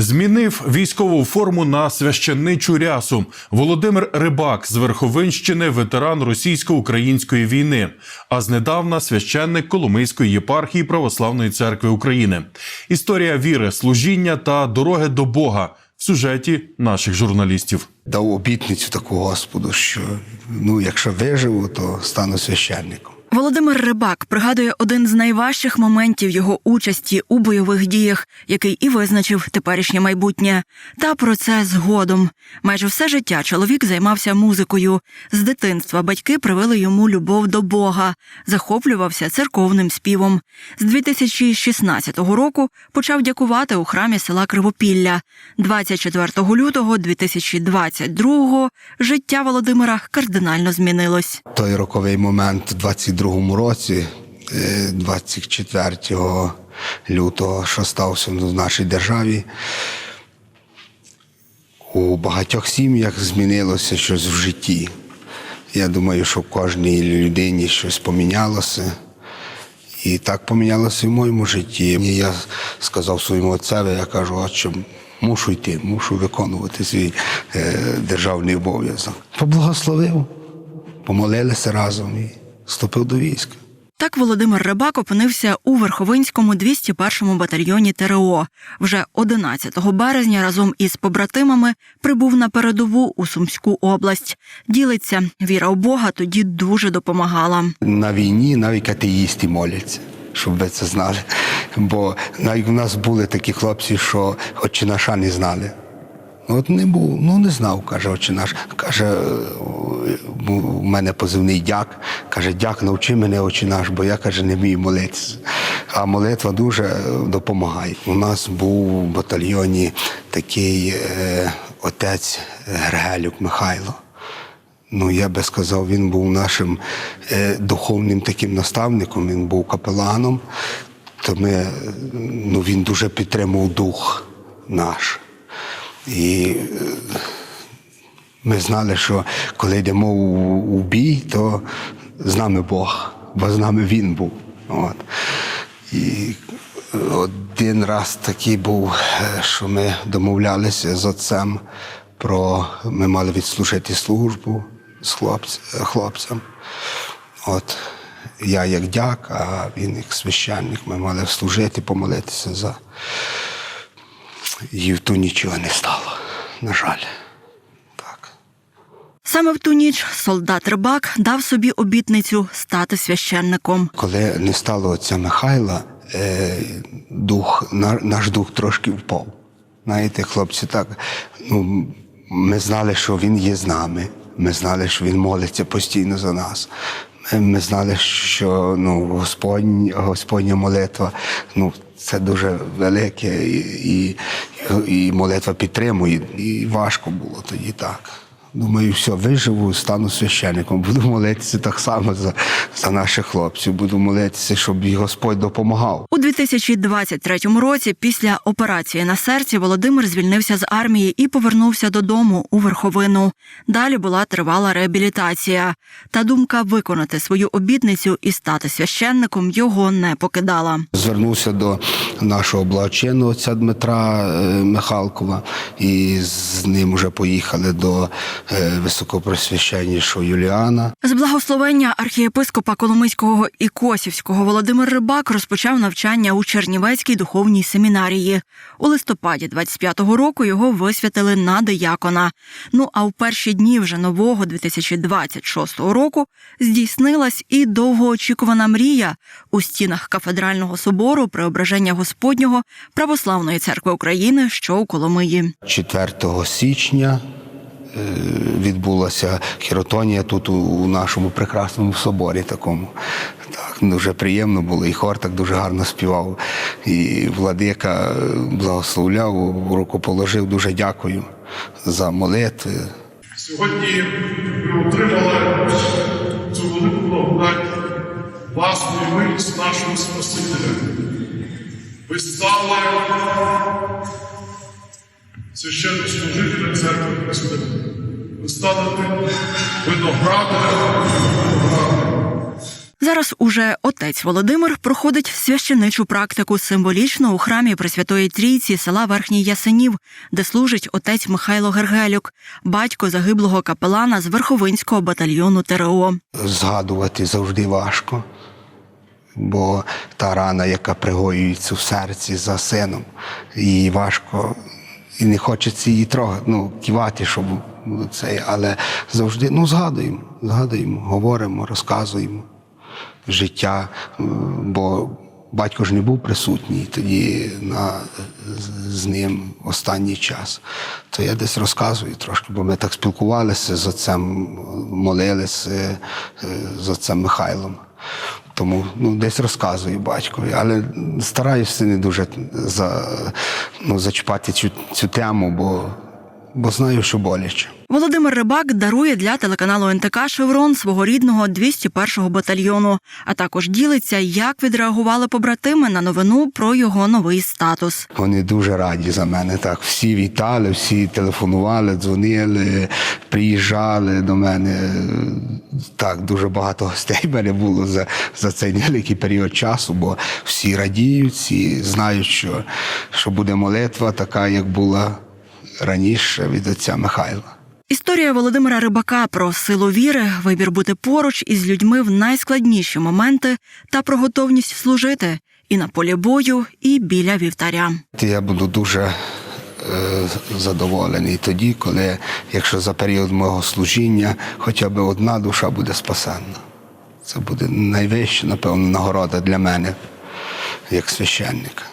Змінив військову форму на священничу рясу. Володимир Рибак з Верховинщини, ветеран російсько-української війни, а знедавна священник Коломийської єпархії Православної церкви України. Історія віри, служіння та дороги до Бога в сюжеті наших журналістів. дав обітницю таку Господу, що ну, якщо виживу, то стану священником. Володимир Рибак пригадує один з найважчих моментів його участі у бойових діях, який і визначив теперішнє майбутнє. Та про це згодом. Майже все життя чоловік займався музикою. З дитинства батьки привели йому любов до Бога, захоплювався церковним співом. З 2016 року почав дякувати у храмі села Кривопілля. 24 лютого 2022 життя Володимира кардинально змінилось. Той роковий момент в 22-му році, е, 24 лютого, що стався в нашій державі, у багатьох сім'ях змінилося щось в житті. Я думаю, що в кожній людині щось помінялося. І так помінялося і в моєму житті. І я сказав своєму отцеві, я кажу, отче, мушу йти, мушу виконувати свій е, державний обов'язок. Поблагословив, помолилися разом вступив до війська. Так Володимир Рибак опинився у Верховинському 201-му батальйоні ТРО. Вже 11 березня разом із побратимами прибув на передову у Сумську область. Ділиться, віра у Бога тоді дуже допомагала. На війні навіть атеїсти моляться, щоб ви це знали. Бо навіть в нас були такі хлопці, що отче наша не знали. От не був, ну не знав, каже отче наш. Каже, е, у мене позивний дяк. Каже, дяк, навчи мене отче наш, бо я каже, не вмію молитися. А молитва дуже е, допомагає. У нас був в батальйоні такий е, отець Гергелюк Михайло. Ну, я би сказав, він був нашим е, духовним таким наставником, він був капеланом. То ми, е, ну, він дуже підтримував дух наш. І е, ми знали, що коли йдемо у, бій, то з нами Бог, бо з нами Він був. От. І один раз такий був, е, що ми домовлялися з отцем про ми мали відслужити службу з хлопцем. хлопцем. От я як дяк, а він як священник. Ми мали служити, помолитися за. І в ту нічого не стало, на жаль. Так. Саме в ту ніч солдат Рибак дав собі обітницю стати священником. Коли не стало отця Михайла, е, дух, наш дух трошки впав. Знаєте, хлопці, так. Ну, ми знали, що він є з нами. Ми знали, що він молиться постійно за нас. Ми, ми знали, що ну, Господь, Господня молитва ну, це дуже велике, і, і, і молитва підтримує. І важко було тоді так. Думаю, все, виживу, стану священником. Буду молитися так само за, за наших хлопців. Буду молитися, щоб і Господь допомагав. У 2023 році, після операції на серці, Володимир звільнився з армії і повернувся додому у Верховину. Далі була тривала реабілітація. Та думка виконати свою обітницю і стати священником його не покидала. Звернувся до нашого благочинного отця Дмитра е, Михалкова, і з ним вже поїхали до високопросвященнішого Юліана. Благословення архієпископа Коломийського і Косівського Володимир Рибак розпочав навчання у Чернівецькій духовній семінарії. У листопаді 25-го року його висвятили на диякона. Ну а в перші дні вже нового 2026 року здійснилась і довгоочікувана мрія у стінах кафедрального собору Преображення Господнього Православної церкви України, що у Коломиї. 4 січня відбулася хіротонія тут у, нашому прекрасному соборі такому. Так, дуже приємно було, і хор так дуже гарно співав. І владика е, благословляв, руку положив. Дуже дякую за молитви. Сьогодні ми отримали цю велику благодать власної милість нашого Спасителя. Ви стали священнослужителем церкви Христа. Ви стали тим виноградарем, Зараз уже отець Володимир проходить священичу практику символічно у храмі Пресвятої Трійці села Верхній Ясенів, де служить отець Михайло Гергелюк, батько загиблого капелана з Верховинського батальйону ТРО. Згадувати завжди важко, бо та рана, яка пригоюється в серці за сином, її важко. І не хочеться її трогати, ну, кивати, щоб ну, це, але завжди ну, згадуємо, згадуємо, говоримо, розказуємо життя, бо батько ж не був присутній тоді на, з- з ним останній час. То я десь розказую трошки, бо ми так спілкувалися з отцем, молилися е, з отцем Михайлом. Тому ну, десь розказую батькові, але стараюся не дуже за, ну, зачіпати цю, цю тему, бо, бо знаю, що боляче. Володимир Рибак дарує для телеканалу НТК Шеврон свого рідного 201-го батальйону, а також ділиться, як відреагували побратими на новину про його новий статус. Вони дуже раді за мене. Так, всі вітали, всі телефонували, дзвонили, приїжджали до мене. Так, дуже багато гостей в мене було за, за цей невеликий період часу, бо всі радіють, всі знають, що, що буде молитва, така, як була раніше від отця Михайла. Історія Володимира Рибака про силу віри, вибір бути поруч із людьми в найскладніші моменти та про готовність служити і на полі бою, і біля вівтаря. Я буду дуже задоволений тоді, коли, якщо за період мого служіння хоча б одна душа буде спасенна. Це буде найвища, напевно, нагорода для мене як священника.